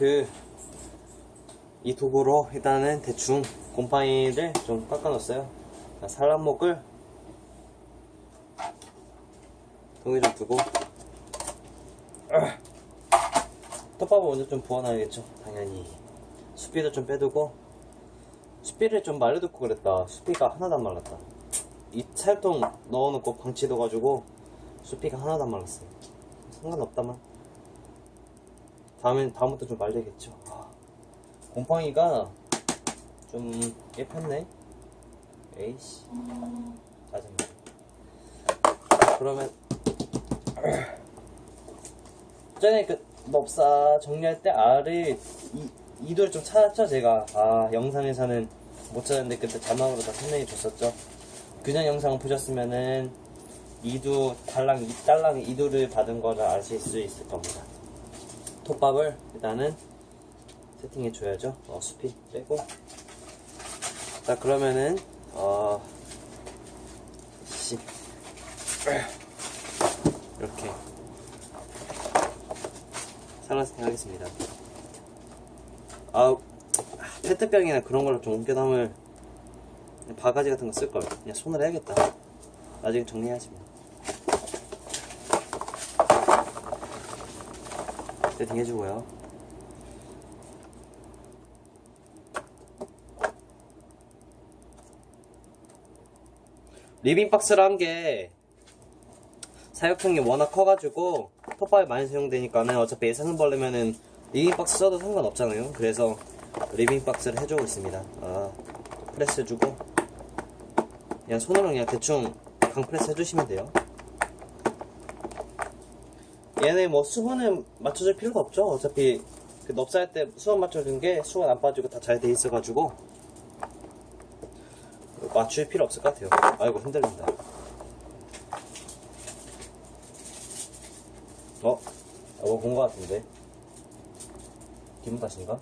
그, 이 도구로 일단은 대충 곰팡이를 좀 깎아놨어요. 자, 산란목을 동이 좀 두고, 톱밥을 먼저 좀 부어놔야겠죠. 당연히. 수비도 좀 빼두고, 수비를 좀 말려두고 그랬다. 수비가 하나도 안 말랐다. 이 차유통 넣어놓고 방치 넣어가지고, 수비가 하나도 안 말랐어요. 상관없다만. 다음엔 다음부터 좀 말려야겠죠. 아, 곰팡이가 좀 깨폈네. 에이씨. 짜증나. 그러면 전에 그 넙사 정리할 때 알을 이, 이도를 좀 찾았죠 제가 아 영상에서는 못 찾았는데 그때 자막으로 다 설명해 줬었죠 그전 영상 보셨으면은 이두 달랑 달랑 이두를 받은 거를 아실 수 있을 겁니다 톱밥을 일단은 세팅해 줘야죠. 어, 수피 빼고. 자, 그러면은, 어, 씨. 이렇게. 살라 세팅 하겠습니다. 아, 페트병이나 그런 걸로 좀 옮겨 담을 바가지 같은 거 쓸걸. 그냥 손으로 해야겠다. 나중에 정리해야지 뭐. 세팅 해주고요. 리빙박스를 한 게 사육통이 워낙 커가지고 톱밥이 많이 사용되니까는 어차피 벌르면은 리빙박스 써도 상관없잖아요. 그래서 리빙 박스를 해주고 있습니다. 아, 프레스 해주고 그냥 손으로 그냥 대충 강프레스 해주시면 돼요. 얘네 뭐 수분을 맞춰줄 필요가 없죠. 어차피 그 넙사할 때 수분 맞춰준 게 수분 안 빠지고 다 잘 돼 있어가지고 맞출 필요 없을 것 같아요. 아이고 흔들린다. 어? 어, 본것 같은데. 기분 탓인가?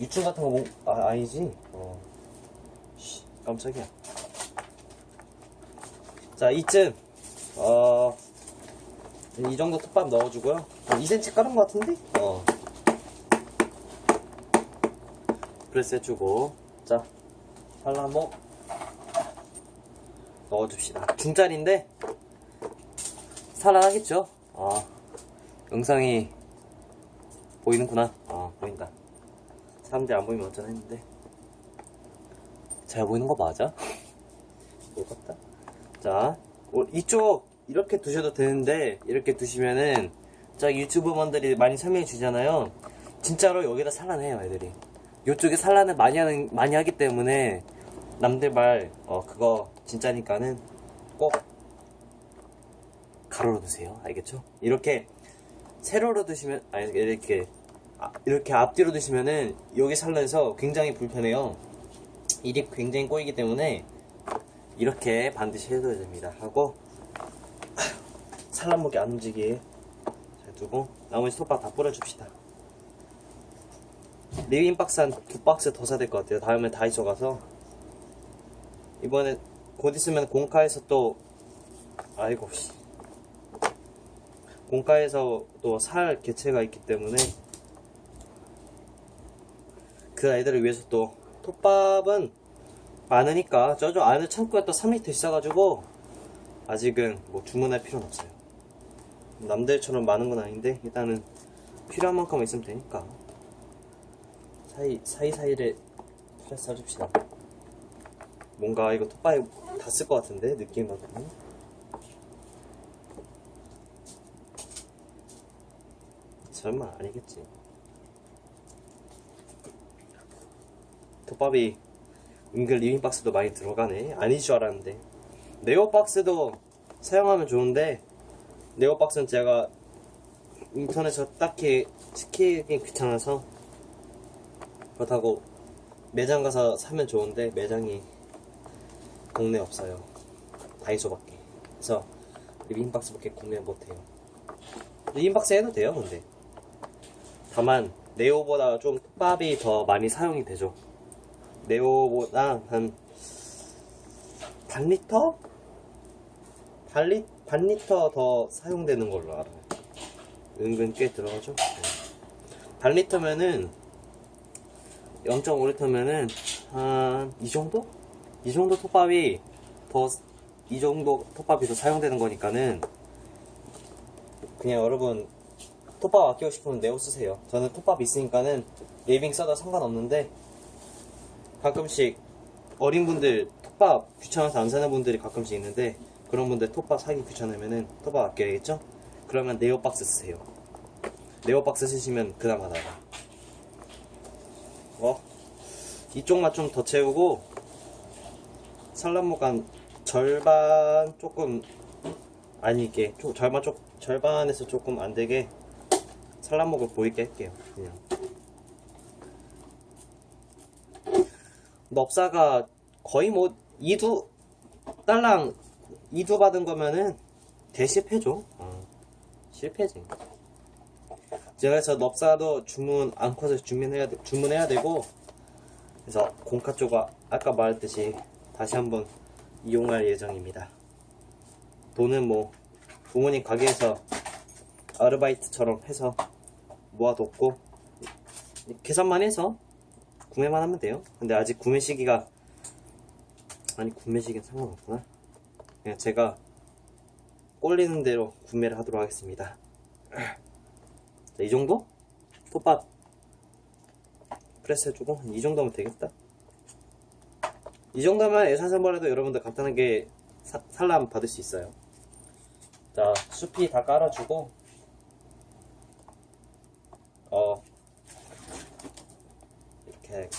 유충 같은 거 본, 아, 아니지? 어. 씨, 깜짝이야. 자, 이쯤, 어, 이 정도 톱밥 넣어주고요. 2cm 깔은 것 같은데? 어. 프레스 해주고. 자, 살라모 넣어줍시다. 중짜리인데, 살아나겠죠? 아, 영상이 보이는구나. 아, 보인다. 사람들이 안 보이면 어쩌나 했는데. 잘 보이는 거 맞아? 모르겠다. 자, 어, 이쪽 이렇게 두셔도 되는데 이렇게 두시면은 자 유튜버분들이 많이 설명해 주잖아요. 진짜로 여기다 산란해요 애들이. 이쪽에 산란을 많이 하는 많이 하기 때문에 남들 말 어, 그거 진짜니까는 꼭 가로로 두세요. 알겠죠? 이렇게 세로로 두시면 아니 이렇게 아, 이렇게 앞뒤로 두시면은 여기 산란해서 굉장히 불편해요. 일이 굉장히 꼬이기 때문에 이렇게 반드시 해둬야 됩니다. 하고 산란목이 안 움직이게 잘 두고 나머지 톱밥 다 뿌려줍시다. 리빙 박스 한 두 박스 더 사야 될 것 같아요. 다음에 다이소 가서 이번에 곧 있으면 공카에서 또 아이고 씨 공카에서 또 살 개체가 있기 때문에 그 아이들을 위해서 또 톱밥은 많으니까 저쪽 안에 창고에 또 3리터 있어가지고 아직은 뭐 주문할 필요는 없어요. 남들처럼 많은 건 아닌데 일단은 필요한 만큼 있으면 되니까 사이 사이사이를 프레스 해줍시다. 뭔가 이거 톱바에 다 쓸 것 같은데 느낌만큼은 설마 아니겠지. 톱밥이 은근 리빙 박스도 많이 들어가네. 아닐 줄 알았는데. 네오 박스도 사용하면 좋은데, 네오 박스는 제가 인터넷에서 딱히 시키기 귀찮아서, 그렇다고 매장 가서 사면 좋은데, 매장이 국내에 없어요. 다이소밖에. 그래서 리빙 박스밖에 구매 못해요. 리빙 박스 해도 돼요, 근데. 다만, 네오보다 좀 톱밥이 더 많이 사용이 되죠. 네오보다 한 반 리터? 반, 리, 반 리터 더 사용되는 걸로 알아요. 은근 꽤 들어가죠? 네. 반 리터면은 0.5리터면은 한 이 정도? 이 정도 톱밥이 더 이 정도 톱밥이 더 사용되는 거니까는 그냥 여러분 톱밥 아끼고 싶으면 네오 쓰세요. 저는 톱밥 있으니까는 네이빙 써도 상관없는데 가끔씩 어린 분들 톱밥 귀찮아서 안 사는 분들이 가끔씩 있는데 그런 분들 톱밥 사기 귀찮으면은 톱밥 아껴야겠죠? 그러면 네오박스 쓰세요. 네오박스 쓰시면 그나마 나아. 어? 이쪽만 좀 더 채우고 산란무간 절반 조금 아니 이게 좀 절반 쪽 절반에서 조금 안 되게 산란목을 보이게 할게요. 그냥. 넙사가 거의 뭐 이두 딸랑 이두 받은 거면은 대실패죠. 어, 실패지. 제가 그래서 넙사도 주문 앙컷을 주문해야 돼, 주문해야 되고 그래서 공카 쪽가 아까 말했듯이 다시 한번 이용할 예정입니다. 돈은 뭐 부모님 가게에서 아르바이트처럼 해서 모아뒀고 계산만 해서 구매만 하면 돼요. 근데 아직 구매 시기가 아니 구매 시기는 상관없구나. 그냥 제가 꼴리는 대로 구매를 하도록 하겠습니다. 자, 이 정도? 톱밥 프레스 해주고 한이 정도면 되겠다. 이 정도면 애사선벌에도 여러분들 간단하게 사- 산람 받을 수 있어요. 자, 숲이 다 깔아주고 어 이렇게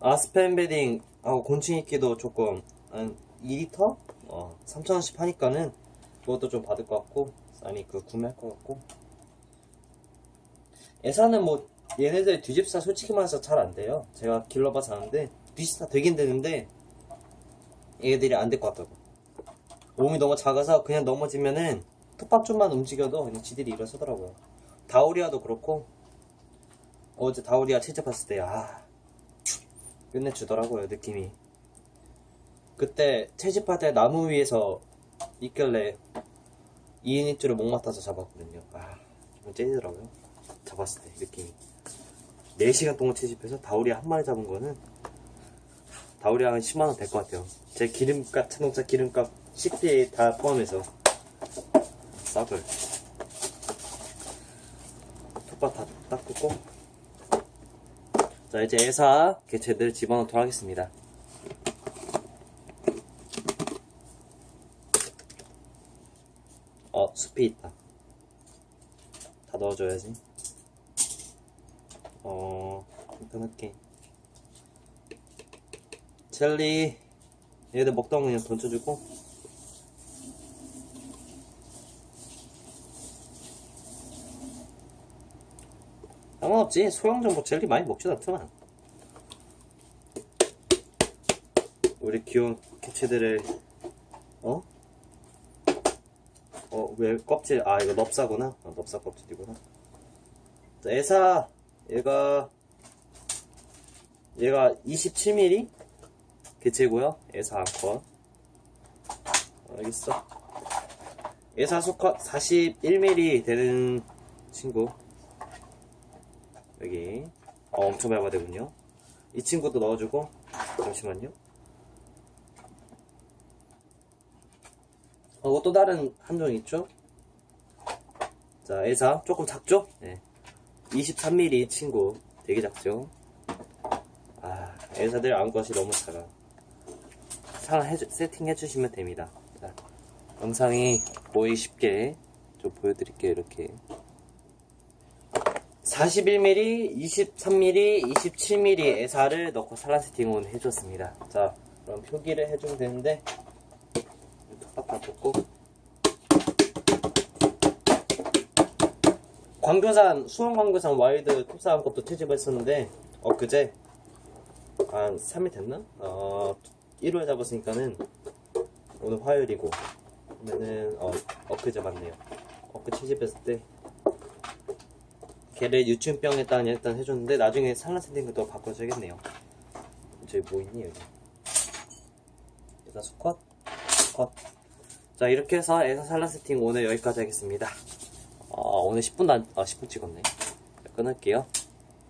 아스펜 베딩. 하고 곤충 있기도 조금 한 2리터? 어 3,000원씩 하니까는 그것도 좀 받을 것 같고 아니 그 구매할 것 같고. 애사는 뭐 얘네들 뒤집사 솔직히 말해서 잘 안 돼요. 제가 길러봐서 아는데 뒤집사 되긴 되는데 얘들이 안 될 것 같다고. 몸이 너무 작아서 그냥 넘어지면은 톱밥 좀만 움직여도 그냥 지들이 일어서더라고요. 다우리아도 그렇고 어제 다우리아 채집했을 때 아 끝내주더라고요 느낌이. 그때 채집할 때 나무 위에서 있길래 2인 1주를 목 맡아서 잡았거든요. 아좀 째지더라고요. 잡았을 때 느낌이. 4시간 동안 채집해서 다우리아 한 마리 잡은 거는 다우리아 한 10만원 될 것 같아요. 제 기름값, 자동차 기름값, 식비 다 포함해서 싹 을 톱밥 다 닦고. 자 이제 애사 개체들 집어넣도록 하겠습니다. 어 숲이 있다. 다 넣어줘야지. 어 할게. 젤리. 얘들 먹다 보면 그냥 던져주고 상관없지. 소형전 뭐 젤리 많이 먹지도 않더만. 우리 귀여운 개체들을, 어? 어, 왜 껍질, 아, 이거 넙사구나. 어, 넙사 껍질이구나. 자, 애사, 얘가, 얘가 27mm? 개체고요 애사 암컷. 알겠어. 애사 수컷 41mm 되는 친구. 여기. 어, 엄청 밟아야 되군요. 이 친구도 넣어주고 잠시만요. 어, 또 다른 한 종 있죠? 자 애사. 조금 작죠? 네. 23mm 친구. 되게 작죠? 아 애사들 암것이 너무 작아. 상 세팅해 주시면 됩니다. 자, 영상이 보이기 쉽게 좀 보여드릴게요 이렇게 41mm, 23mm, 27mm 애사를 넣고 산란 세팅을 해줬습니다. 자, 그럼 표기를 해주면 되는데 톱밥 다 꽂고 광교산, 수원 광교산 와일드 톱사한 것도 채집했었는데 엊그제 한 3일 됐나? 어, 1월 잡았으니까는 오늘 화요일이고 그러면은 어, 엊그제 맞네요. 엊그 채집했을 때 걔를 유충병에다 일단 해줬는데 나중에 산란 세팅도 바꿔줘야겠네요. 저기 뭐 있니 여기 일단 수컷 컷. 자 이렇게 해서 에사 살라 세팅 오늘 여기까지 하겠습니다 어, 오늘 10분 안, 아 10분 찍었네 자, 끊을게요